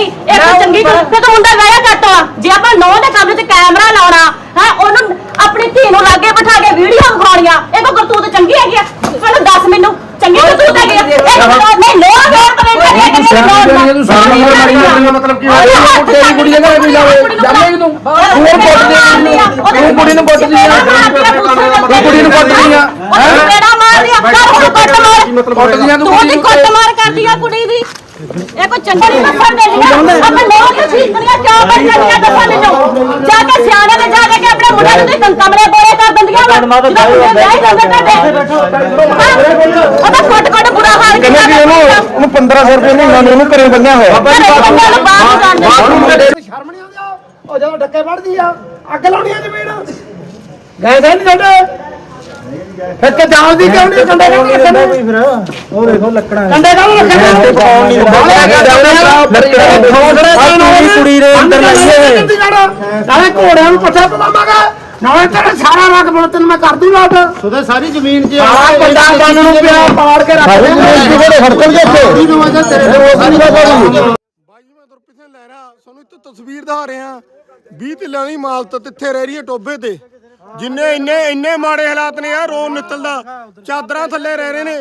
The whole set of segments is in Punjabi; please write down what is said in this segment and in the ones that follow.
ਨਹੀਂ ਇਹ ਕੋਈ ਚੰਗੀ ਗੱਲ ਤੇ ਤੂੰ ਮੁੰਡਾ ਵਿਆਹਿਆ ਕੱਟ ਆ ਜੇ ਆਪਾਂ ਨੌ ਦੇ ਕਮਰੇ 'ਚ ਕੈਮਰਾ ਲਾਉਣਾ ਹੈ ਉਹਨੂੰ ਆਪਣੀ ਧੀ ਨੂੰ ਲਾਗੇ ਬਿਠਾ ਕੇ ਵੀਡੀਓ ਵਿਖਾਉਣੀਆਂ ਇਹ ਕੋਈ ਕਰਤੂਤ ਚੰਗੀ ਹੈਗੀ ਆ। ਮੈਨੂੰ ਦੱਸ ਮੈਨੂੰ ਚੰਗੀ ਕਰਤੂਤ ਹੈਗੀ ਆ। ਨਹੀਂ ਲੋੜ ਲੋੜ ਤਾਂ ਤੂੰ ਉਮਰ ਮਾਰੀ ਜਾਂਦੀ ਆ, ਮਤਲਬ ਕੀ ਹੋਇਆ? ਤੂੰ ਤੇਰੀ ਕੁੜੀ ਦੇ ਘਰੇ ਵੀ ਜਾਵੇ, ਜਾਵੇਂਗੀ ਤੂੰ? ਤੂੰ ਕੁੱਟਦੀ ਆ, ਤੂੰ ਕੁੜੀ ਨੂੰ ਕੁੱਟਦੀ ਆ, ਤੂੰ ਕੁੜੀ ਨੂੰ ਕੁੱਟਦੀ ਆ, ਉਹ ਹੈਂ? ਮੇਰਾ ਮਾਰ ਦਿਆ ਕਰ ਹੁਣ ਕੁੱਟ ਮਾਰ। ਆ ਤੂੰ ਤੂੰ ਕੁੜੀ ਦੀ ਨੂੰ ਕੁੱਟ ਮਾਰ ਕਰਦੀ ਆ ਕੁੜੀ ਦੀ। ਇਹ ਕੋਈ ਚੰਗੀ ਨਹੀਂ ਦੱਸਣ ਦੇਣੀਆਂ ਆਪਾਂ ਲੋਕ ਤੇ ਸੀਤਰੀਆਂ ਕਿਉਂ ਬਣ ਜਾਂਦੀਆਂ ਦੱਸਾਂ ਮੈਨੂੰ। ਜਾ ਕੇ ਸਿਆਣੇ ਦੇ ਜਾ ਕੇ ਆਪਣੇ ਮੁੰਡੇ ਨੂੰ ਤੁਸੀਂ ਕਮਰੇ ਬੋਲੇ ਕਰ ਦਿੰਦੀਆਂ ਵਾ? ਉਹਦਾ ਕੁੱਟ ਕੁੱਟ ਬੁਰਾ ਹਾਲ ਕਹਿੰਦੇ ਕਿ ਉਹਨੂੰ ਉਹਨੂੰ 1500 ਰੁਪਏ ਮਹੀਨਾ ਨੂੰ ਉਹਨੂੰ ਘਰੇ ਬੰਨਿਆ ਹੋਇਆ। ਨੂੰ ਨੂੰ ਸ਼ਰਮ ਨਹੀਂ ਆਉਂਦੀ ਉਹ? ਜਦੋਂ ਡੱਕੇ ਵੜਦੀ ਆ ਅੱਗ ਲਾਉਣੀ ਆ ਜ਼ਮੀਨ। ਗਏ ਨਹੀਂ ਛੱਡੇ ਫਿਰ ਕਿ ਜਾਣਦੀ ਕਿਉਂ ਨਹੀਂ? ਕੰਡੇ ਨੂੰ ਕਿਸੇ ਨੂੰ ਫਿਰ? ਉਹ ਦੇਖੋ ਲੱਕੜਾਂ ਕੰਡੇ ਕਾਹਨੂੰ ਰੱਖੇ ਪਕਾਉਣ ਨਹੀਂ ਕੁੜੀ ਦੇ ਅੰਦਰ ਲਾਈਏ ਨਾਲੇ ਘੋੜਿਆਂ ਨੂੰ ਪੱਠਾ ਪਵਾਵਾਂਗਾ ਨਾਲੇ ਤੇਰਾ ਸਾਰਾ ਰਗ ਬਣ ਤੈਨੂੰ ਮੈਂ ਕਰ ਦੂੰਗਾ ਉਹਦੇ ਸਾਰੀ ਜ਼ਮੀਨ 'ਚ ਆ ਵੱਡਾ ਬੰਨ ਨੂੰ ਪਿਆ ਪਾੜ ਕੇ ਰੱਖ ਦੇ। ਜੇ ਇੱਥੇ ਦੀ ਤੇਰੇ ਤੇ ਸਾਰੀ ਬਾਈ ਜੀ ਮੈਂ ਗੁਰਪ੍ਰੀਤ ਸਿੰਘ ਲਹਿਰਾ ਤੁਹਾਨੂੰ ਇੱਕ ਤਸਵੀਰ ਦਿਖਾ ਰਿਹਾ। 20 ਕਿੱਲਿਆਂ ਦੀ ਮਾਲਤ ਤਿੱਥੇ ਰਹਿ ਰਹੀ ਹੈ ਟੋਬੇ ਤੇ। ਜਿੰਨੇ ਇੰਨੇ ਇੰਨੇ ਮਾੜੇ ਹਾਲਾਤ ਨੇ ਆ ਰੋਣ ਨਿਕਲਦਾ ਚਾਦਰਾਂ ਥੱਲੇ ਰਹਿ ਰਹੇ ਨੇ।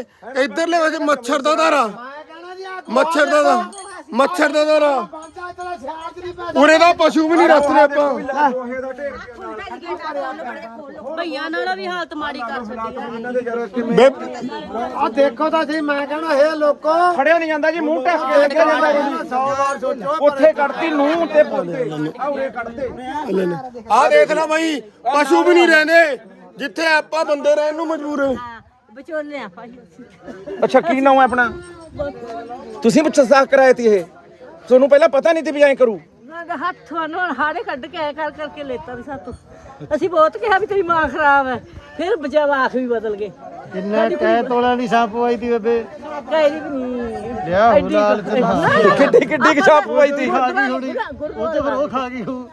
ਇਧਰਲੇ ਵਿੱਚ ਮੱਛਰ ਦਾ ਧਾਰਾ। ਮੱਛਰ ਦਾ ਮੱਛਰ ਦਾ ਧਾਰਾ ਉਰੇ ਦਾ ਪਸ਼ੂ ਵੀ ਨਹੀਂ ਰੱਖਦੇ ਆਪਾਂ। ਭਈਆਂ ਨਾਲ ਵੀ ਹਾਲਤ ਮਾੜੀ ਕਰ ਛੱਡੀ ਬੇ- ਆ ਦੇਖੋ ਤਾਂ ਸਹੀ ਮੈਂ ਕਹਿੰਦਾ ਹੇ ਲੋਕੋ। ਫੜਿਆ ਨਹੀਂ ਜਾਂਦਾ ਜੀ ਮੂੰਹ ਢੱਕ ਕੇ ਲੱਗਿਆ ਜਾਂਦਾ 100 ਵਾਰ ਸੋਚੋ ਉੱਥੇ ਕੱਢਤੀ ਨੂੰ ਤੇ ਪੁੱਤੇ। ਆਉਰੇ ਕੱਢਤੇ। ਆ ਦੇਖ ਲੈ ਬਾਈ ਪਸ਼ੂ ਵੀ ਨਹੀਂ ਰਹਿੰਦੇ। ਜਿੱਥੇ ਆਪਾਂ ਬੰਦੇ ਰਹਿਣ ਨੂੰ ਮਜਬੂਰ ਹਾਂ ਵਿਚੋਲੇ ਆ ਭਾਈ ਅੱਛਾ ਕੀ ਨਾਮ ਹੈ ਆਪਣਾ? ਤੁਸੀਂ ਸਾਖ ਕਰਾਏ ਤੀ ਇਹ? ਤੁਹਾਨੂੰ ਪਹਿਲਾਂ ਪਤਾ ਨਹੀਂ ਸੀ ਵੀ ਐਂ ਕਰੂ? ਮੈਂ ਹੱਥ ਨੂੰ ਹਾੜੇ ਕੱਢ ਕੇ ਐ ਕਰ ਕਰਕੇ ਲੈਤਾ ਸੀ ਸਾਤੋਂ। ਅਸੀਂ ਬਹੁਤ ਕਿਹਾ ਵੀ ਤੇਰੀ ਮਾਂ ਖਰਾਬ ਹੈ। ਫਿਰ ਬਜਵਾਖ ਵੀ ਬਦਲ ਗਏ। ਕਿੰਨਾ ਕਹਿ ਤੋਲਿਆਂ ਦੀ ਸਾਪ ਪਵਾਈ ਤੀ ਬੇਬੇ? ਵੀ ਨਹੀਂ। ਲਿਆ ਹੁਣ ਲਾਲ ਤੇ ਕਿੱਡੀ ਕਿੱਡੀ ਕਿ ਛਾਪ ਪਵਾਈ ਤੀ। ਉਹ ਤੇ ਫਿਰ ਉਹ ਖਾ ਗਈ ਉਹ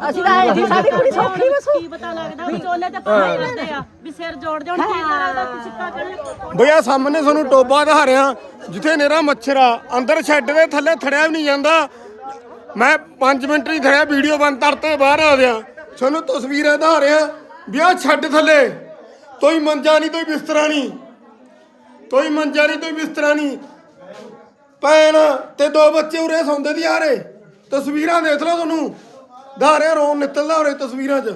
ਅਸੀਂ ਤਾਂ ਜੀ ਸਾਡੀ ਕੁੜੀ ਸੌਖੀ ਵਸੂ ਕੀ ਪਤਾ ਲੱਗਦਾ ਵਿਚੋਲੇ ਤੇ ਪਤਾ ਹੀ। ਰਹਿੰਦੇ ਆ ਵੀ ਸਿਰ ਜੋੜ ਜੋੜ ਕੀ ਲੱਗਦਾ ਸਿੱਕਾ ਕੱਢ ਭਈਆ ਸਾਹਮਣੇ ਤੁਹਾਨੂੰ ਟੋਬਾ ਦਿਖਾ ਰਿਹਾ ਜਿੱਥੇ ਨੇਰਾ ਮੱਛਰ ਆ ਅੰਦਰ ਸ਼ੈੱਡ ਦੇ ਥੱਲੇ ਥੜਿਆ ਵੀ ਨਹੀਂ ਜਾਂਦਾ। ਮੈਂ 5 ਮਿੰਟ ਹੀ ਥੜਿਆ ਵੀਡੀਓ ਬੰਦ ਕਰਤੇ ਬਾਹਰ ਆ ਗਿਆ। ਤੁਹਾਨੂੰ ਤਸਵੀਰਾਂ ਦਿਖਾ ਰਿਹਾ ਵੀ ਆਹ ਛੱਡ ਥੱਲੇ ਕੋਈ ਮੰਜਾ ਨਹੀਂ ਕੋਈ ਬਿਸਤਰਾ ਨਹੀਂ। ਕੋਈ ਮੰਜਾ ਨਹੀਂ ਕੋਈ ਬਿਸਤਰਾ ਨਹੀਂ। ਭੈਣ ਤੇ ਦੋ ਬੱਚੇ ਉਰੇ ਸੌਂਦੇ ਦੀ ਆ ਰਹੇ ਤਸਵੀਰਾਂ ਦੇਖ ਲਓ ਤੁਹਾਨੂੰ। ਧਾਰੇ ਰੋਣ ਨਿਕਲਦਾ ਉਰੇ ਤਸਵੀਰਾਂ 'ਚ।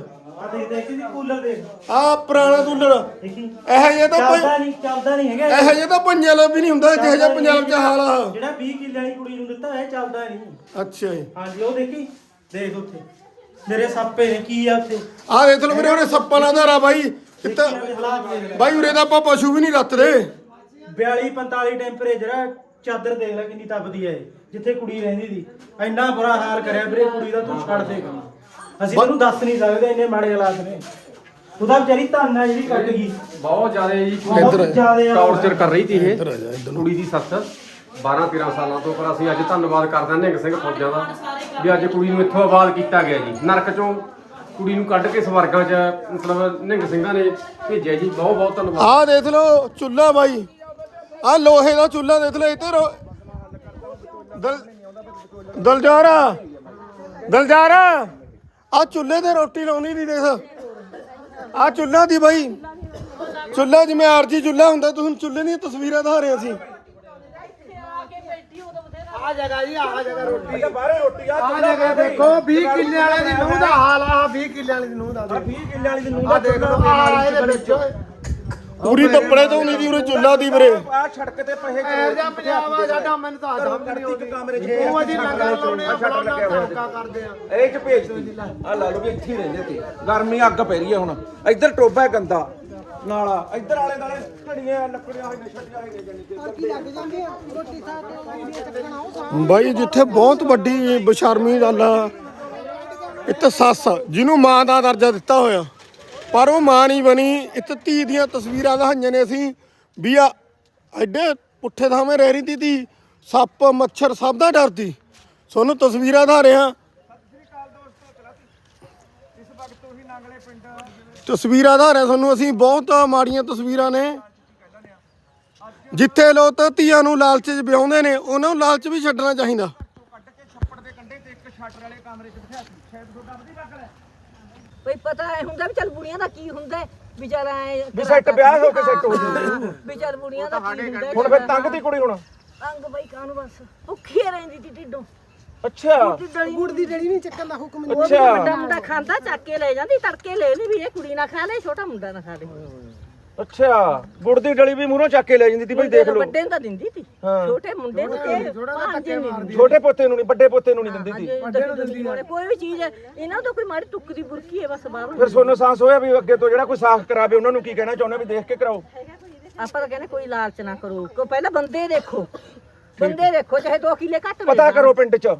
ਆ ਪੁਰਾਣਾ ਕੂਲਰ। ਇਹ ਜੇ ਤਾਂ ਚੱਲਦਾ ਨਹੀਂ ਚੱਲਦਾ ਨਹੀਂ ਹੈਗਾ ਇਹੋ। ਜਿਹਾ ਤਾਂ ਪੰਜਾਬ ਵੀ ਨਹੀਂ ਹੁੰਦਾ ਜਿਹੋ ਜਿਹਾ ਪੰਜਾਬ 'ਚ ਹਾਲ ਆ। ਜਿਹੜਾ 20 ਕਿੱਲੇ ਵਾਲੀ ਕੁੜੀ ਨੂੰ ਦਿੱਤਾ ਇਹ ਚੱਲਦਾ ਨਹੀਂ। ਅੱਛਾ ਜੀ। ਹਾਂਜੀ ਉਹ ਦੇਖੀ। ਦੇਖ ਉੱਥੇ। ਮੇਰੇ ਸਾਪੇ ਨੇ ਕੀ ਆ ਉੱਥੇ? ਆ ਦੇਖ ਲਓ ਮੇਰੇ ਉਰੇ ਸੱਪਾਂ ਦਾ ਧਾਰਾ ਬਾਈ। ਇੱਥੇ ਦੇਖ ਬਾਈ ਉਰੇ ਤਾਂ ਆਪਾਂ ਪਸ਼ੂ ਵੀ ਨਹੀਂ ਰੱਖਦੇ 42 45 ਟੈਂਪਰੇਚਰ ਆ ਚਾਦਰ ਦੇਖ ਲੈ ਕਿੰਨੀ ਤਪਦੀ ਹੈ ਇਹ, ਜਿੱਥੇ ਕੁੜੀ ਰਹਿੰਦੀ ਸੀ ਇੰਨਾ ਬੁਰਾ ਹਾਲ ਕਰਿਆ ਵੀਰੇ ਕੁੜੀ ਦਾ ਤੂੰ ਛੱਡ ਦੇ। ਕੰਮ ਅਸੀਂ ਤੈਨੂੰ ਦੱਸ ਨਹੀਂ ਸਕਦੇ ਇੰਨੇ ਮਾੜੇ ਹਾਲਾਤ ਨੇ। ਉਹਦਾ ਵਿਚਾਰੀ ਧੰਨ ਹੈ ਜਿਹੜੀ ਕੱਟ ਗਈ। ਬਹੁਤ ਜ਼ਿਆਦਾ ਜੀ ਬਹੁਤ ਜ਼ਿਆਦਾ ਟੌਰਚਰ ਕਰ ਰਹੀ ਸੀ ਇਹ। ਕੁੜੀ ਦੀ ਸੱਸ 12 13 ਸਾਲਾਂ ਤੋਂ ਪਰ ਅਸੀਂ ਅੱਜ ਧੰਨਵਾਦ ਕਰਦੇ ਹਾਂ ਨਿਹੰਗ ਸਿੰਘ ਫੌਜਾਂ ਦਾ ਵੀ ਅੱਜ ਕੁੜੀ ਨੂੰ ਇੱਥੋਂ ਆਬਾਦ ਕੀਤਾ ਗਿਆ ਜੀ। ਨਰਕ ਚੋਂ ਕੁੜੀ ਨੂੰ ਕੱਢ ਕੇ ਸਵਰਗਾਂ 'ਚ ਮਤਲਬ ਨਿਹੰਗ ਸਿੰਘਾਂ ਨੇ ਭੇਜਿਆ ਜੀ। ਬਹੁਤ ਬਹੁਤ ਧੰਨਵਾਦ। ਆ ਦੇਖ ਲਓ ਚੁੱਲ੍ਹਾ ਬਾਈ। ਆ ਲੋਹੇ ਦਾ ਚੁੱਲ੍ਹਾ ਦੇਖ ਲਓ ਇੱਥੇ ਰੋ- ਦਲ ਦਲਜਾਰਾ ਦਲਜਾਰਾ ਆ ਚੁੱਲ੍ਹੇ ਤੇ ਰੋਟੀ ਲਾਉਣੀ ਨਹੀਂ ਦੇਖ। ਆ ਚੁੱਲ੍ਹਾ ਦੀ ਬਾਈ। ਚੁੱਲ੍ਹਾ ਜਿਵੇਂ ਆਰਜੀ ਚੁੱਲ੍ਹਾ ਹੁੰਦਾ ਤੁਸੀਂ ਚੁੱਲ੍ਹੇ ਦੀਆਂ ਤਸਵੀਰਾਂ ਦਿਖਾ ਰਹੇ ਸੀ। ਆ ਜਗ੍ਹਾ ਜੀ ਆ ਜਗ੍ਹਾ ਰੋਟੀ। ਬਾਹਰੇ ਰੋਟੀ ਆ ਜਗ੍ਹਾ ਦੇਖੋ 20 ਕਿੱਲੇ ਵਾਲੇ ਦੀ ਨੂੰਹ ਦਾ ਹਾਲ ਆ 20 ਕਿੱਲੇ ਵਾਲੀ ਦੀ ਨੂੰਹ ਦਾ 20 ਕਿੱਲੇ ਵਾਲੀ ਦੀ ਨੂੰਹ ਦਾ ਦੇਖ ਲਓ ਆ ਇਹਦੇ ਵਿੱਚ। ਪੂਰੀ ਕੱਪੜੇ ਤੋਂ ਨਹੀਂ ਦੀ ਉਰੇ ਚੁੱਲ੍ਹਾ ਦੀ ਵੀਰੇ। ਆ ਸੜਕ ਤੇ ਪਹੇ ਕਰ ਜਾ ਪੰਜਾਬ ਆ ਸਾਡਾ ਮੈਨੂੰ ਤਾਂ ਸਮਝ ਨਹੀਂ ਆਉਂਦੀ। ਕਮਰੇ ਚ ਉਹ ਅਸੀਂ ਲੰਗਰ ਲਾਉਣੇ ਆ ਲੱਗਿਆ ਹੋਇਆ ਕਰਦੇ ਆ। ਇਹ ਚ ਭੇਜ ਦੋ ਆ ਲਾ। ਲਓ ਵੀ ਇੱਥੇ ਰਹਿੰਦੇ ਤੇ ਗਰਮੀ ਅੱਗ ਪੈ ਰਹੀ ਹੈ ਹੁਣ। ਇੱਧਰ ਟੋਬਾ ਗੰਦਾ। ਨਾਲਾ ਇੱਧਰ ਆਲੇ ਦਾਲੇ ਘੜੀਆਂ ਲੱਕੜੀਆਂ ਹੋਈਆਂ ਛੱਡੀਆਂ ਹੋਈਆਂ ਜਾਨੀ ਬਾਈ ਜਿੱਥੇ ਬਹੁਤ ਵੱਡੀ ਬਸ਼ਰਮੀ ਗੱਲ ਆ ਇੱਥੇ ਸੱਸ ਜਿਹਨੂੰ ਮਾਂ ਦਾ ਦਰਜਾ ਦਿੱਤਾ ਹੋਇਆ। ਪਰ ਉਹ ਮਾਂ ਨਹੀਂ ਬਣੀ। ਇੱਥੇ ਧੀ ਦੀਆਂ ਤਸਵੀਰਾਂ ਦਿਖਾਈਆਂ ਨੇ ਅਸੀਂ ਵੀ ਆ ਐਡੇ ਪੁੱਠੇ ਥਾਵੇਂ ਰਹਿ ਰਹੀ ਤੀ ਧੀ। ਸੱਪ, ਮੱਛਰ ਸਭ ਦਾ ਡਰਦੀ ਤੁਹਾਨੂੰ ਤਸਵੀਰਾਂ ਦਿਖਾ ਰਿਹਾ। ਤਸਵੀਰਾਂ ਦਿਖਾ ਰਿਹਾ ਤੁਹਾਨੂੰ ਅਸੀਂ। ਬਹੁਤ ਮਾੜੀਆਂ ਤਸਵੀਰਾਂ ਨੇ। ਜਿੱਥੇ ਲੋਕ ਧੀਆਂ ਨੂੰ ਲਾਲਚ 'ਚ ਵਿਆਉਂਦੇ ਨੇ, ਉਹਨਾਂ ਨੂੰ ਲਾਲਚ ਵੀ ਛੱਡਣਾ ਚਾਹੀਦਾ ਸ਼ਟਰ ਵਾਲੇ ਕਮਰੇ 'ਚ ਬਿਠਾ ਸ਼ਾਇਦ ਤੁਹਾਡਾ ਵਧੀ ਲੱਗ ਲੈ ਬਈ ਪਤਾ ਐ ਹੁੰਦਾ ਵੀ ਚੱਲ ਬੁੜੀਆਂ ਦਾ ਕੀ ਹੁੰਦਾ ਹੈ, ਵੀ ਚੱਲ ਐ ਵੀ ਸੈੱਟ ਵਿਆਹ ਹੋ ਕੇ ਸੈੱਟ ਹੋ ਜਾਂਦੇ। ਵੀ ਚੱਲ ਬੁੜੀਆਂ ਦਾ ਕੀ ਹੁੰਦਾ ਹੈ, ਹੁਣ ਫਿਰ ਤੰਗ ਦੀ ਕੁੜੀ ਹੁਣ। ਅੰਗ ਬਈ ਕਾਨੂੰ ਬਸ? ਭੁੱਖੀ ਰਹਿੰਦੀ ਤੀ ਢਿੱਡੋਂ। ਅੱਛਾ। ਗੁੜ ਦੀ ਡਲੀ ਨਹੀਂ ਚੱਕਣ ਦਾ ਹੁਕਮ ਨਹੀਂ। ਅੱਛਾ। ਵੱਡਾ ਮੁੰਡਾ ਖਾਂਦਾ ਚੱਕ ਕੇ ਲੈ ਜਾਂਦੀ ਤੜਕੇ ਲੈ ਲਈ ਵੀ ਇਹ ਕੁੜੀ ਨਾ ਖਾ ਲੈ ਛੋਟਾ ਮੁੰਡਾ ਨਾ ਖਾ ਲੈ। ਅੱਛਾ ਗੁੜ ਦੀ ਡਲੀ ਵੀ ਮੂਹਰੋਂ ਚੱਕ ਕੇ ਲੈ ਜਾਂਦੀ ਤੀ ਬਈ ਦੇਖ ਲਓ। ਵੱਡੇ ਨੂੰ ਤਾਂ ਦਿੰਦੀ ਹਾਂ। ਛੋਟੇ ਮੁੰਡੇ ਨੂੰ ਤੇ ਭਾਂਜੇ ਨਹੀਂ। ਛੋਟੇ ਪੋਤੇ ਨੂੰ ਨਹੀਂ ਵੱਡੇ ਪੋਤੇ ਨੂੰ ਨਹੀਂ ਦਿੰਦੀ ਤੀ। ਵੱਡੇ ਨੂੰ ਦਿੰਦੀ ਹੋਣੀ। ਕੋਈ ਵੀ ਚੀਜ਼ ਹੈ ਇਹਨਾਂ ਤੋਂ ਕੋਈ ਮਾੜੀ ਟੁੱਕ ਦੀ ਬੁਰਕੀ ਹੈ ਬਸ ਬਾਹਰ ਫਿਰ ਸੋਨੂੰ ਸਾਹਸ ਹੋਇਆ ਵੀ ਅੱਗੇ ਤੋਂ ਜਿਹੜਾ ਕੋਈ ਸਾਫ਼ ਕਰਾਵੇ ਉਹਨਾਂ ਨੂੰ ਕੀ ਕਹਿਣਾ ਚਾਹੁੰਦੇ ਵੀ ਦੇਖ ਕੇ ਕਰਾਓ? ਆਪਾਂ ਤਾਂ ਕਹਿੰਦੇ ਕੋਈ ਲਾਲਚ ਨਾ ਕਰੋ। ਕੋ ਪਹਿਲਾਂ ਬੰਦੇ ਦੇਖੋ। ਬੰਦੇ ਦੇਖੋ ਚਾਹੇ 2 ਕਿਲੇ ਘੱਟ ਮਿਲ ਪਤਾ ਜਾਣ। ਕਰੋ ਪਿੰਡ 'ਚ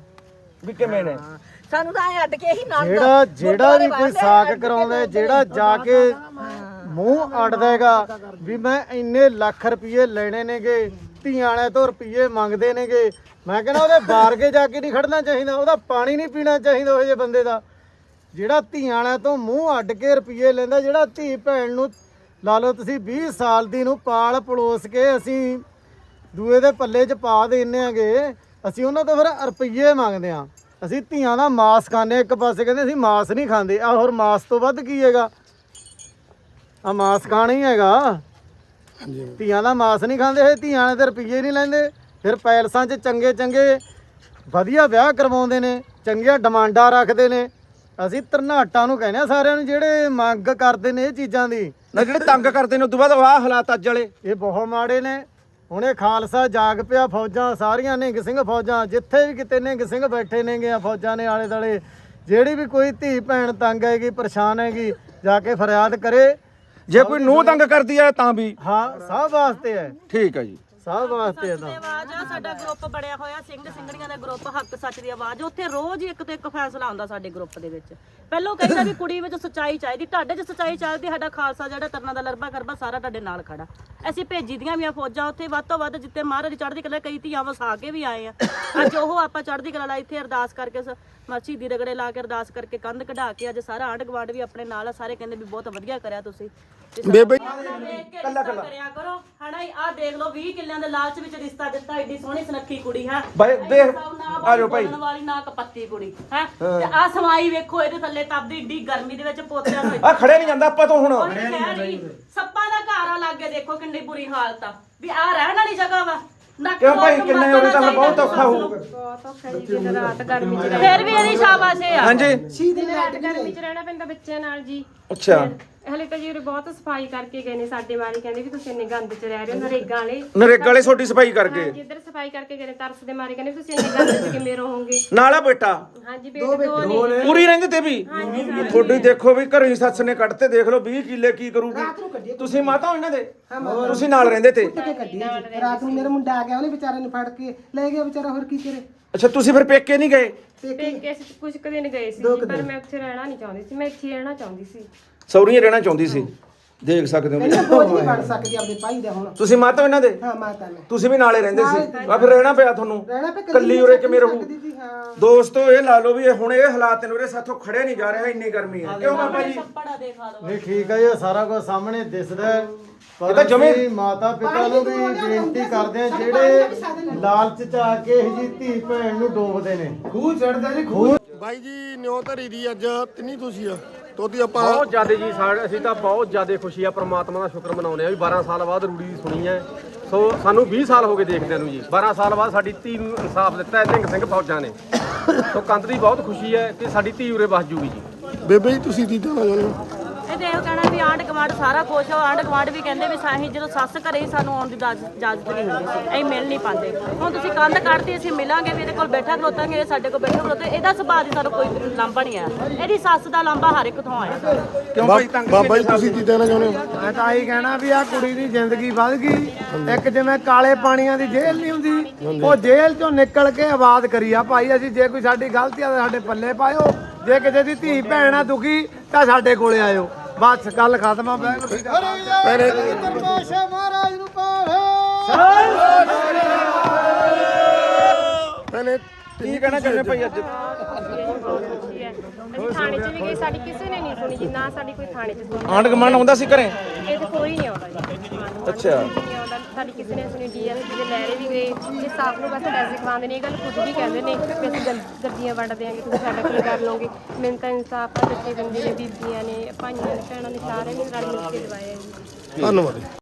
ਵੀ ਕਿਵੇਂ ਨੇ। ਹਾਂ, ਸਾਨੂੰ ਤਾਂ ਐ ਅੱਡ ਕੇ ਹੀ ਨਾਲ ਜਿਹੜਾ ਜਿਹੜਾ ਵੀ ਕੋਈ ਸਾਕ ਕਰਾਉਂਦਾ ਜਿਹੜਾ ਜਾ ਕੇ ਮੂੰਹ ਅੜਦਾ ਹੈਗਾ ਵੀ ਮੈਂ ਇੰਨੇ ਲੱਖ ਰੁਪਏ ਲੈਣੇ ਨੇਗੇ, ਧੀਆਂ ਵਾਲੇ ਤੋਂ ਰੁਪਏ ਮੰਗਦੇ ਨੇਗੇ। ਮੈਂ ਕਹਿੰਦਾ ਉਹਦੇ ਬਾਰਗੇ ਜਾ ਕੇ ਨਹੀਂ ਖੜਨਾ ਚਾਹੀਦਾ, ਉਹਦਾ ਪਾਣੀ ਨਹੀਂ ਪੀਣਾ ਚਾਹੀਦਾ ਉਹ ਜਿਹੇ ਬੰਦੇ ਦਾ। ਜਿਹੜਾ ਧੀਆਂ ਵਾਲਿਆਂ ਤੋਂ ਮੂੰਹ ਅੱਡ ਕੇ ਰੁਪਏ ਲੈਂਦਾ, ਜਿਹੜਾ ਧੀ ਭੈਣ ਨੂੰ ਲਾ ਲਓ ਤੁਸੀਂ 20 ਸਾਲ ਦੀ ਨੂੰ ਪਾਲ ਪਲੋਸ ਕੇ ਅਸੀਂ ਦੂਏ ਦੇ ਪੱਲੇ 'ਚ ਪਾ ਦਿੰਨੇ ਆਂਗੇ, ਅਸੀਂ ਉਹਨਾਂ ਤੋਂ ਫਿਰ ਰੁਪਈਏ ਮੰਗਦੇ ਆਂ ਅਸੀਂ ਧੀਆਂ ਦਾ ਮਾਸ ਖਾਂਦੇ ਹਾਂ। ਇੱਕ ਪਾਸੇ ਕਹਿੰਦੇ ਅਸੀਂ ਮਾਸ ਨਹੀਂ ਖਾਂਦੇ। ਆ ਹੋਰ ਮਾਸ ਤੋਂ ਵੱਧ ਕੀ ਹੈਗਾ? ਆ ਮਾਸ ਖਾਣਾ ਹੀ ਹੈਗਾ। ਧੀਆਂ ਦਾ ਮਾਸ ਨਹੀਂ ਖਾਂਦੇ ਇਹ ਧੀਆਂ ਨੇ ਤੇ ਰੁਪਈਏ ਨਹੀਂ ਲੈਂਦੇ। ਫਿਰ ਪੈਲਸਾਂ 'ਚ ਚੰਗੇ ਚੰਗੇ ਵਧੀਆ ਵਿਆਹ ਕਰਵਾਉਂਦੇ ਨੇ ਚੰਗੀਆਂ ਡਿਮਾਂਡਾਂ ਰੱਖਦੇ ਨੇ। ਅਸੀਂ ਤਰਨਾਟਾਂ ਨੂੰ ਕਹਿੰਦੇ ਆ ਸਾਰਿਆਂ ਨੂੰ ਜਿਹੜੇ ਮੰਗ ਕਰਦੇ ਨੇ ਇਹ ਚੀਜ਼ਾਂ ਦੀ। ਨਾ ਜਿਹੜੇ ਤੰਗ ਕਰਦੇ ਨੇ ਉਦੋਂ ਬਾਅਦ ਆਹ ਹਾਲਾਤ ਅੱਜ ਵਾਲੇ। ਇਹ ਬਹੁਤ ਮਾੜੇ ਨੇ। ਹੁਣ ਇਹ ਖਾਲਸਾ ਜਾਗ ਪਿਆ ਫੌਜਾਂ ਸਾਰੀਆਂ ਨਿਹੰਗ ਸਿੰਘ ਫੌਜਾਂ ਜਿੱਥੇ ਵੀ ਕਿਤੇ ਨਿਹੰਗ ਸਿੰਘ ਬੈਠੇ ਨੇਗੇ ਆ ਫੌਜਾਂ ਨੇ ਆਲੇ ਦਾਲੇ ਜਿਹੜੀ ਵੀ ਕੋਈ ਧੀ ਭੈਣ ਤੰਗ ਹੈਗੀ ਪਰੇਸ਼ਾਨ ਹੈਗੀ ਜਾ ਕੇ ਫਰਿਆਦ ਕਰੇ। ਜੇ ਕੋਈ ਨੂੰਹ ਤੰਗ ਕਰਦੀ ਹੈ ਤਾਂ ਵੀ। ਹਾਂ ਸਭ ਵਾਸਤੇ ਹੈ। ਠੀਕ ਹੈ ਜੀ। ਸਭ ਵਾਸਤੇ ਹੈ ਤਾਂ। ਆਵਾਜ਼ ਆ ਸਾਡਾ ਗਰੁੱਪ ਬਣਿਆ ਹੋਇਆ ਸਿੰਘ ਸਿੰਘੜੀਆਂ ਦਾ ਗਰੁੱਪ ਹੱਕ ਸੱਚ ਦੀ ਆਵਾਜ਼। ਉੱਥੇ ਰੋਜ਼ ਹੀ ਇੱਕ ਤੋਂ ਇੱਕ ਫੈਸਲਾ ਆਉਂਦਾ ਸਾਡੇ ਗਰੁੱਪ ਦੇ ਵਿੱਚ। ਪਹਿਲੋਂ ਕਹਿੰਦਾ ਵੀ ਕੁੜੀ ਵਿੱਚ ਸੱਚਾਈ ਚਾਹੀਦੀ ਤੁਹਾਡੇ 'ਚ ਸੱਚਾਈ ਚਾਹੀਦੀ ਸਾਡਾ ਖਾਲਸਾ ਜਿਹੜਾ ਤਰਨਾ ਦਾ ਲਰਬਾ ਕਰਬਾ ਸਾਰਾ ਤੁਹਾਡੇ ਨਾਲ ਖੜਾ। ਅਸੀਂ ਭੇਜੀ ਦੀਆਂ ਵੀ ਆ ਫੌਜਾਂ ਉੱਥੇ ਵੱਧ ਤੋਂ ਵੱਧ ਜਿੱਤੇ ਮਹਾਰਾਜ ਚੜ੍ਹਦੀ ਕਲਾ ਕਈ ਧੀਆਂ ਵਸਾ ਕੇ ਵੀ ਆਏ ਆ। ਅੱਜ ਉਹ ਆਪਾਂ ਚੜ੍ਹਦੀ ਕਲਾ ਲਈ ਇੱਥੇ ਅਰਦਾਸ ਕਰਕੇ ਮਰਚੀ ਦੀ ਰਗੜੇ ਲਾ ਕੇ ਅਰਦਾਸ ਕਰਕੇ ਕੰਧ ਕਢਾ ਕੇ ਅੱਜ ਸਾਰਾ ਆਂਢ ਗੁਆਂਢ ਵੀ ਆਪਣੇ ਨਾਲ ਆ। ਸਾਰੇ ਕਹਿੰਦੇ ਵੀ ਬਹੁਤ ਵਧੀਆ ਕਰਿਆ ਤੁਸੀਂ। ਬੇਬੇ ਕੱਲਾ ਕੱਲਾ ਕਰਿਆ ਕਰੋ। ਹਣਾ ਆ ਦੇਖ ਲਓ 20 ਕਿੱਲਿਆਂ ਦੇ ਲਾਲਚ ਵਿੱਚ ਰਿਸ਼ਤਾ ਦਿੱਤਾ ਏਡੀ ਸੋਹਣੀ ਸੁਨੱਖੀ ਕੁੜੀ ਹੈ। ਬਾਈ ਦੇਖ ਆ ਜਾਓ ਭਾਈ। ਵਾਲੀ ਨਾ ਕਪੱਤੀ ਕੁੜੀ ਹੈ। ਤੇ ਆ ਸਮਾਈ ਵੇਖੋ ਇਹਦੇ ਥੱਲੇ ਤਪਦੀ ਏਡੀ ਗਰਮੀ ਦੇ ਵਿੱਚ ਪੋਤਿਆਂ ਨੂੰ ਆ ਖੜੇ ਨਹੀਂ ਜਾਂਦਾ ਆਪਾਂ ਤੋਂ ਹੁਣ। ਕਹਿ ਰਹੀ ਸੱਪਾਂ ਦਾ ਘਰ ਆ ਲਾਗੇ ਦੇਖੋ ਕਿੰਨੀ ਬੁਰੀ ਹਾਲਤ ਆ। ਵੀ ਆ ਰਹਿਣ ਵਾਲੀ ਜਗ੍ਹਾ ਵਾ। ਕਿਉਂ ਭਾਈ ਕਿੰਨੇ ਉਰੇ ਤਾਂ ਬਹੁਤ ਔਖਾ ਹੋਊ। ਬਹੁਤ ਔਖਾ ਜੀ ਦਿਨ ਰਾਤ ਗਰਮੀ ਚ ਫਿਰ ਵੀ ਇਹਦੀ ਸ਼ਾਬਾਸ਼ ਆ। ਹਾਂਜੀ। ਦਿਨ ਰਾਤ ਗਰਮੀ ਚ ਰਹਿਣਾ ਪੈਂਦਾ ਬੱਚਿਆਂ ਨਾਲ ਜੀ। ਅੱਛਾ। ਹਲੇ ਤਾਂ ਜੀ ਉਰੇ ਬਹੁਤ ਸਫ਼ਾਈ ਕਰਕੇ ਗਏ ਨੇ ਸਾਡੇ ਵਾਲੀ ਕਹਿੰਦੇ ਵੀ ਤੁਸੀਂ ਇੰਨੇ ਗੰਦ ਚ ਰਹਿ ਰਹੇ ਹੋ ਨਰੇਗਾ ਵਾਲੇ। ਨਰੇਗਾ ਵਾਲੇ ਛੋਟੀ ਸਫ਼ਾਈ ਕਰਕੇ। ਹਾਂਜੀ ਇੱਧਰ ਸਫ਼ਾਈ ਕਰਕੇ ਗਏ ਨੇ ਤਰਸ ਦੇ ਮਾਰੇ ਕਹਿੰਦੇ ਵੀ ਤੁਸੀਂ ਇੰਨੇ ਗੰਦ ਚ ਕਿਵੇਂ ਰਹੋਗੇ? ਨਾਲ ਆ ਬੇਟਾ। ਹਾਂਜੀ ਬੇਟੇ ਦੋ ਨੇ। ਪੂਰੀ ਰਹਿੰਦੇ ਤੇ ਵੀ। ਤੁਹਾਡੀ ਦੇਖੋ ਵੀ ਘਰੋਂ ਹੀ ਸੱਸ ਨੇ ਕੱਢਤੇ ਦੇਖ ਲਓ 20 ਕਿੱਲੇ ਕੀ ਕਰੂਗੀ। ਤੁਸੀਂ ਮਾਤਾ ਹੋ ਇਹਨਾਂ ਦੇ? ਤੁਸੀਂ ਨਾਲ ਰਹਿੰਦੇ ਤੇ। ਕੱਢੀ। ਰਾਤ ਨੂੰ ਮੇਰਾ ਮੁੰਡਾ ਆ ਗਿਆ ਉਹਨੇ ਵਿਚਾਰੇ ਨੂੰ ਫੜ ਕੇ ਲੈ ਗਿਆ ਵਿਚਾਰਾ ਹੋਰ ਕੀ ਕਰੇ? ਅੱਛਾ ਤੁਸੀਂ ਫਿਰ ਪੇਕੇ ਨਹੀਂ ਗਏ? ਪੇਕੇ। ਅਸੀਂ ਕੁਝ ਕੁ ਦਿਨ ਗਏ ਸੀ ਜੀ, ਪਰ ਮੈਂ ਉੱਥੇ ਰਹਿਣਾ ਨਹੀਂ ਚਾਹੁੰਦੀ ਸੀ ਮੈਂ ਇੱਥੇ ਹੀ ਰਹਿਣਾ ਚਾਹੁੰਦੀ ਸੀ। ਸੌਰੀਆਂ ਰਹਿਣਾ ਚਾਹੁੰਦੀ ਸੀ। ਦੇਖ ਸਕਦੇ ਹੋ। ਕਹਿੰਦਾ ਬੋਝ ਨਹੀਂ ਬਣ ਸਕਦੀ ਆਪਣੇ ਭਾਈ ਦਾ ਹੁਣ। ਤੁਸੀਂ ਮਾਤਾ ਹੋ ਇਹਨਾਂ ਦੇ? ਹਾਂ ਮਾਤਾ ਨੇ। ਤੁਸੀਂ ਵੀ ਨਾਲੇ ਰਹਿੰਦੇ ਸੀ। ਆ ਫਿਰ ਰਹਿਣਾ ਪਿਆ ਤੁਹਾਨੂੰ। ਰਹਿਣਾ ਪਿਆ, ਇਕੱਲੀ ਕੱਲੀ ਉਰੇ ਕਿਵੇਂ ਰਹੂ। ਦੋਸਤੋ ਇਹ ਲਾ ਲਓ ਵੀ ਇਹ ਹੁਣ ਇਹ ਹਾਲਾਤ ਨੇ ਉਰੇ ਸਾਥੋਂ ਖੜੇ ਨਹੀਂ ਜਾ ਰਿਹਾ ਇੰਨੀ ਗਰਮੀ ਹੈ। ਕਿਉਂ ਬਾਬਾ ਜੀ? ਪੜਾ ਦੇਖਾ ਲਓ। ਨਹੀਂ ਠੀਕ ਹੈ ਜੀ ਇਹ ਸਾਰਾ ਕੁਝ ਸਾਹਮਣੇ ਦਿਸਦਾ ਹੈ। ਪਰ ਇਹ ਤਾਂ ਜਮੇ- ਅਸੀਂ ਮਾਤਾ ਪਿਤਾ ਨੂੰ ਵੀ ਬੇਨਤੀ ਕਰਦੇ ਆ ਜਿਹੜੇ ਲਾਲਚ ਚ ਆ ਕੇ ਇਹ ਜੀ ਧੀ ਭੈਣ ਨੂੰ ਡੋਬਦੇ ਨੇ। ਖੂਹ ਚੜਦਾ ਜੀ ਖੂਹ ਬਾਈ ਜੀ ਨਿਉ ਧਰੀ ਦੀ ਅੱਜ ਤਿੰਨੀ ਤੁਸੀਂ ਆ। ਤੋਦੀ ਆਪਾਂ ਬਹੁਤ ਜ਼ਿਆਦਾ ਜੀ ਸਾਡੇ ਅਸੀਂ ਤਾਂ ਬਹੁਤ ਜ਼ਿਆਦਾ ਖੁਸ਼ੀ ਆ ਪ੍ਰਮਾਤਮਾ ਦਾ ਸ਼ੁਕਰ ਮਨਾਉਂਦੇ ਆ ਵੀ 12 ਸਾਲ ਬਾਅਦ ਰੂੜੀ ਦੀ ਸੁਣੀ ਹੈ। ਸੋ ਸਾਨੂੰ 20 ਸਾਲ ਹੋ ਗਏ ਦੇਖਦਿਆਂ ਨੂੰ ਜੀ। 12 ਸਾਲ ਬਾਅਦ ਸਾਡੀ ਧੀ ਨੂੰ ਇਨਸਾਫ ਦਿੱਤਾ ਹੈ ਨਿਹੰਗ ਸਿੰਘ ਫੌਜਾਂ ਨੇ। ਸੋ ਕੰਦ ਦੀ ਬਹੁਤ ਖੁਸ਼ੀ ਹੈ ਕਿ ਸਾਡੀ ਧੀ ਉਰੇ ਵਸ ਜੂਗੀ ਜੀ। ਬੇਬੇ ਜੀ ਤੁਸੀਂ ਕੀ ਕਹਿਣਾ ਚਾਹੁੰਦੇ ਹੋ? ਇਹ ਤੇ ਇਹੋ ਕਹਿਣਾ ਵੀ ਆਂਢ ਗੁਆਂਢ ਸਾਰਾ ਖੁਸ਼ ਹੋ ਆਂਢ ਗੁਆਂਢ ਵੀ ਕਹਿੰਦੇ ਵੀ ਸਾਹੀਂ ਜਦੋਂ ਸੱਸ ਘਰੇ ਹੀ ਸਾਨੂੰ ਆਉਣ ਦੀ ਇਜਾਜ਼- ਇਜਾਜ਼ਤ ਨਹੀਂ ਹੁੰਦੀ ਸੀ। ਅਸੀਂ ਮਿਲ ਨਹੀਂ ਪਾਉਂਦੇ। ਹੁਣ ਤੁਸੀਂ ਕੰਧ ਕੱਢਦੀ ਅਸੀਂ ਮਿਲਾਂਗੇ ਵੀ ਇਹਦੇ ਕੋਲ ਬੈਠਾ ਖਲੋਤਾਂਗੇ ਇਹ ਸਾਡੇ ਕੋਲ ਬੈਠਾ ਖਲੋਤੇ। ਇਹਦਾ ਸੁਭਾਅ ਦੀ ਸਾਨੂੰ ਕੋਈ ਲਾਂਭਾ ਨਹੀਂ ਆਇਆ ਇਹਦੀ ਸੱਸ ਦਾ ਲਾਂਭਾ ਹਰ ਇੱਕ ਤੋਂ ਆਇਆ ਕਿਉਂ ਭਾਈ ਤੰਗ ਬਾਬਾ ਜੀ ਤੁਸੀਂ ਕੀ ਕਹਿਣਾ ਚਾਹੁੰਦੇ ਹੋ? ਮੈਂ ਤਾਂ ਆਹੀ ਕਹਿਣਾ ਵੀ ਆ ਕੁੜੀ ਦੀ ਜ਼ਿੰਦਗੀ ਵੱਧ ਗਈ। ਇੱਕ ਜਿਵੇਂ ਕਾਲੇ ਪਾਣੀਆਂ ਦੀ ਜੇਲ੍ਹ ਨਹੀਂ ਹੁੰਦੀ ਉਹ ਜੇਲ੍ਹ ਚੋਂ ਨਿਕਲ ਕੇ ਆਵਾਜ਼ ਕਰੀ ਆ ਭਾਈ ਅਸੀਂ ਜੇ ਕੋਈ ਸਾਡੀ ਗਲਤੀ ਆ ਤਾਂ ਸਾਡੇ ਪੱਲੇ ਪਾਇਓ ਜੇ ਕਿਸੇ ਦੀ ਧੀ ਭੈਣ ਆ ਦੁਖੀ ਤਾਂ ਸਾਡੇ ਕੋਲੇ ਆਇਓ। ਬਸ ਗੱਲ ਖਤਮ ਆ ਬੈਗ ਮੇਰੇ ਮਹਾਰਾਜ ਨੂੰ ਪਾਵੇ ਭੈਣੇ ਕੀ ਕਹਿਣਾ ਚਾਹੁੰਦੇ ਭਾਈ ਅੱਜ? ਅਸੀਂ ਥਾਣੇ 'ਚ ਵੀ ਗਏ ਸਾਡੀ ਕਿਸੇ ਨੇ ਨਹੀਂ ਸੁਣੀ ਜੀ ਨਾ ਸਾਡੀ ਕੋਈ ਥਾਣੇ 'ਚ ਸੁਣੀ। ਆਂਢ ਗੁਆਂਢ ਆਉਂਦਾ ਸੀ ਘਰੇ? ਇਹ ਤੇ ਕੋਈ ਨਹੀਂ ਆਉਂਦਾ ਜੀ। ਅੱਛਾ। ਨਹੀਂ ਆਉਂਦਾ ਸਾਡੀ ਕਿਸੇ ਨੇ ਸੁਣੀ ਡੀਐਸ ਦੇ ਲੈਰੇ ਵੀ ਗਏ। ਇਹ ਸਾਫ਼ ਨੂੰ ਬਸ ਪੈਸੇ ਖਵਾਉਂਦੇ ਨੇ ਇਹ ਗੱਲ ਖੁਦ ਵੀ ਕਹਿੰਦੇ ਨੇ ਕਿ ਅਸੀਂ ਗੱਲ- ਗੱਡੀਆਂ ਵੰਡ ਦਿਆਂਗੇ ਤੁਸੀਂ ਸਾਡਾ ਕੀ ਕਰ ਲਓਗੇ? ਮੈਨੂੰ ਤਾਂ ਇਨਸਾਫ ਆ ਬੱਚੇ ਬੰਦੇ ਨੇ ਬੀਬੀਆਂ ਨੇ ਭਾਈਆਂ ਨੇ ਭੈਣਾਂ ਨੇ ਸਾਰਿਆਂ ਨੇ ਰਲ ਮਿਲ ਕੇ ਦਵਾਇਆ ਜੀ। ਧੰਨਵਾਦ।